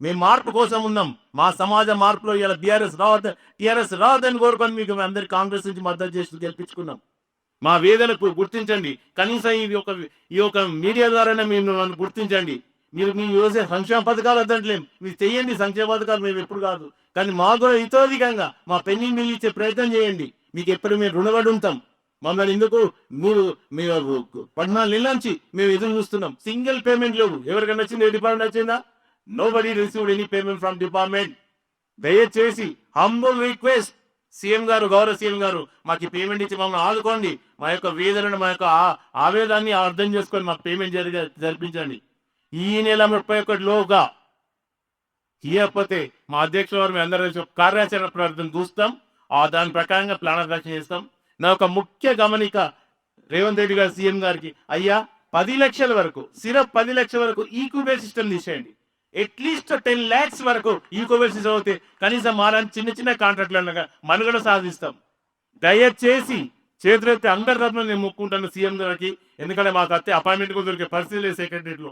మేము మార్పు కోసం ఉన్నాం. మా సమాజ మార్పులో ఇలా బీఆర్ఎస్ రావద్దు టీఆర్ఎస్ రావద్దని కోరుకొని మీకు మేము అందరి కాంగ్రెస్ నుంచి మద్దతు చేసి గెలిపించుకున్నాం. మా వేదనకు గుర్తించండి. కనీసం ఈ యొక్క ఈ యొక్క మీడియా ద్వారానే మేము నన్ను గుర్తించండి. మీరు మీ యోజన సంక్షేమ పథకాలు వద్దంటలేం. మీరు చెయ్యండి సంక్షేమ పథకాలు మేము ఎప్పుడు కాదు. కానీ మాకు కూడా ఇతోధికంగా మా పెన్నింగ్ మీరు ఇచ్చే ప్రయత్నం చేయండి. మీకు ఎప్పుడు మేము రుణపడి ఉంటాం. మమ్మల్ని ఎందుకు మీరు మీరు పద్నాలుగు నెలల నుంచి మేము ఎదురు చూస్తున్నాం. సింగిల్ పేమెంట్ లేవు. ఎవరికైనా వచ్చింది ఏ డిపార్ట్మెంట్ వచ్చిందా nobody received any payment from department దయచేసి హంబుల్ రిక్వెస్ట్ సీఎం గారు గౌరవ సీఎం గారు మాకు పేమెంట్ ఇచ్చి మమ్మల్ని ఆదుకోండి. మా యొక్క వేదనను మా యొక్క ఆవేదాన్ని అర్థం చేసుకొని మాకు పేమెంట్ జరిగే జరిపించండి. ఈ నెల ముప్పై ఒకటి లోగా ఇవ్వకపోతే మా అధ్యక్షుల వారు మేము అందరూ కార్యాచరణ ప్రవర్తన చూస్తాం. ఆ దాని ప్రకారంగా ప్లాన్ ఆఫ్ చేస్తాం. నా యొక్క ముఖ్య గమనిక రేవంత్ రెడ్డి గారు సీఎం గారికి అయ్యా పది లక్షల వరకు సిరప్ పది లక్షల వరకు ఈక్యూబేట్ సిస్టమ్ తీసేయండి. అట్లీస్ట్ టెన్ ల్యాక్స్ వరకు ఈక్యూబేట్ చదివితే అవుతే కనీసం మాలాంటి చిన్న చిన్న కాంట్రాక్టులు మనుగడ సాధిస్తాం. దయచేసి చేతులెత్తి అందరి తరఫున నేను మొక్కుంటాను సీఎం గారికి. ఎందుకంటే మాకు అత్తే అపాయింట్మెంట్ కూడా దొరికే పరిస్థితి లేదు సెక్రటరీలో